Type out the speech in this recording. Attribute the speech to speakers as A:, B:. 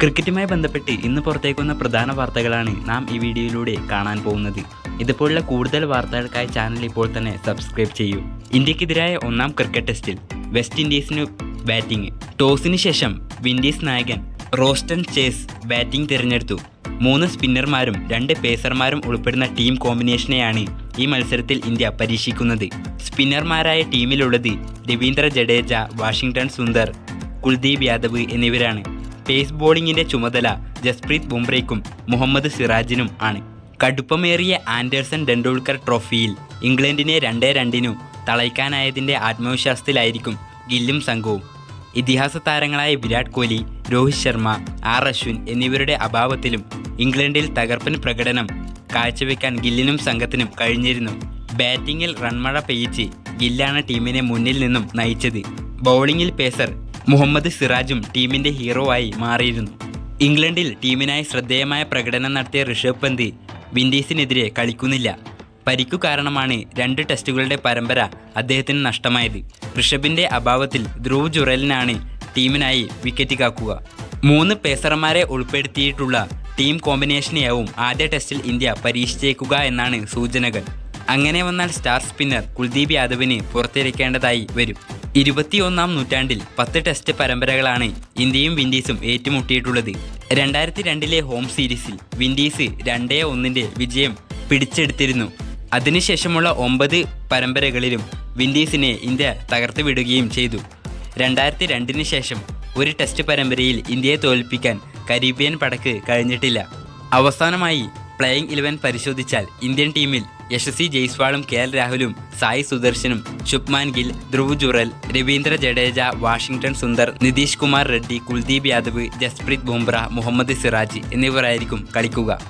A: ക്രിക്കറ്റുമായി ബന്ധപ്പെട്ട് ഇന്ന് പുറത്തേക്കുന്ന പ്രധാന വാർത്തകളാണ് നാം ഈ വീഡിയോയിലൂടെ കാണാൻ പോകുന്നത്. ഇതുപോലുള്ള കൂടുതൽ വാർത്തകൾക്കായി ചാനൽ ഇപ്പോൾ തന്നെ സബ്സ്ക്രൈബ് ചെയ്യൂ. ഇന്ത്യക്കെതിരായ ഒന്നാം ക്രിക്കറ്റ് ടെസ്റ്റിൽ വെസ്റ്റ് ഇൻഡീസിന് ബാറ്റിംഗ്. ടോസിന് ശേഷം വിൻഡീസ് നായകൻ റോസ്റ്റൺ ചേസ് ബാറ്റിംഗ് തിരഞ്ഞെടുത്തു. മൂന്ന് സ്പിന്നർമാരും രണ്ട് പേസർമാരും ഉൾപ്പെടുന്ന ടീം കോമ്പിനേഷനെയാണ് ഈ മത്സരത്തിൽ ഇന്ത്യ പരീക്ഷിക്കുന്നത്. സ്പിന്നർമാരായ ടീമിലുള്ളത് രവീന്ദ്ര ജഡേജ വാഷിംഗ്ടൺ സുന്ദർ കുൽദീപ് യാദവ് എന്നിവരാണ്. പേസ് ബോളിംഗിന്റെ ചുമതല ജസ്പ്രീത് ബുംറയ്ക്കും മുഹമ്മദ് സിറാജിനും ആണ്. കടുപ്പമേറിയ ആൻഡേഴ്സൺ ടെണ്ടുൽക്കർ ട്രോഫിയിൽ ഇംഗ്ലണ്ടിനെ രണ്ടേ രണ്ടിനു തളയ്ക്കാനായതിന്റെ ആത്മവിശ്വാസത്തിലായിരിക്കും ഗില്ലും സംഘവും. ഇതിഹാസ താരങ്ങളായ വിരാട് കോഹ്ലി രോഹിത് ശർമ്മ ആർ അശ്വിൻ എന്നിവരുടെ അഭാവത്തിലും ഇംഗ്ലണ്ടിൽ തകർപ്പൻ പ്രകടനം കാഴ്ചവെക്കാൻ ഗില്ലിനും സംഘത്തിനും കഴിഞ്ഞിരുന്നു. ബാറ്റിങ്ങിൽ റൺമഴ പെയ്യിച്ച് ഗില്ലാണ് ടീമിനെ മുന്നിൽ നിന്നും നയിച്ചത്. ബൗളിങ്ങിൽ പേസർ മുഹമ്മദ് സിറാജും ടീമിന്റെ ഹീറോ ആയി മാറിയിരുന്നു. ഇംഗ്ലണ്ടിൽ ടീമിനായി ശ്രദ്ധേയമായ പ്രകടനം നടത്തിയ ഋഷഭ് പന്ത് വിൻഡീസിനെതിരെ കളിക്കുന്നില്ല. പരിക്കു കാരണമാണ് രണ്ട് ടെസ്റ്റുകളുടെ പരമ്പര അദ്ദേഹത്തിന് നഷ്ടമായത്. ഋഷഭിന്റെ അഭാവത്തിൽ ധ്രുവ് ജുറലിനാണ് ടീമിനായി വിക്കറ്റ് കാക്കുക. മൂന്ന് പേസർമാരെ ഉൾപ്പെടുത്തിയിട്ടുള്ള ടീം കോമ്പിനേഷനെയാവും ആദ്യ ടെസ്റ്റിൽ ഇന്ത്യ പരീക്ഷിച്ചേക്കുക എന്നാണ് സൂചനകൾ. അങ്ങനെ വന്നാൽ സ്റ്റാർ സ്പിന്നർ കുൽദീപ് യാദവിന് പുറത്തിരിക്കേണ്ടതായി വരും. ഇരുപത്തിയൊന്നാം നൂറ്റാണ്ടിൽ പത്ത് ടെസ്റ്റ് പരമ്പരകളാണ് ഇന്ത്യയും വിൻഡീസും ഏറ്റുമുട്ടിയിട്ടുള്ളത്. രണ്ടായിരത്തി രണ്ടിലെ ഹോം സീരീസിൽ വിൻഡീസ് രണ്ടേ ഒന്നിന്റെ വിജയം പിടിച്ചെടുത്തിരുന്നു. അതിനുശേഷമുള്ള ഒമ്പത് പരമ്പരകളിലും വിൻഡീസിനെ ഇന്ത്യ തകർത്ത് വിടുകയും ചെയ്തു. രണ്ടായിരത്തി രണ്ടിന് ശേഷം ഒരു ടെസ്റ്റ് പരമ്പരയിൽ ഇന്ത്യയെ തോൽപ്പിക്കാൻ കരീബിയൻ പടക്ക് കഴിഞ്ഞിട്ടില്ല. അവസാനമായി പ്ലേയിങ് ഇലവൻ പരിശോധിച്ചാൽ ഇന്ത്യൻ ടീമിൽ യശസ്വി ജയ്സ്വാളും കെ എൽ രാഹുലും സായി സുദർശനും ശുഭ്മാൻ ഗിൽ ധ്രുവ് ജുറൽ രവീന്ദ്ര ജഡേജ വാഷിംഗ്ടൺ സുന്ദർ നിതീഷ് കുമാർ റെഡ്ഡി കുൽദീപ് യാദവ് ജസ്പ്രീത് ബുംറ മുഹമ്മദ് സിറാജ് എന്നിവരായിരിക്കും കളിക്കുക.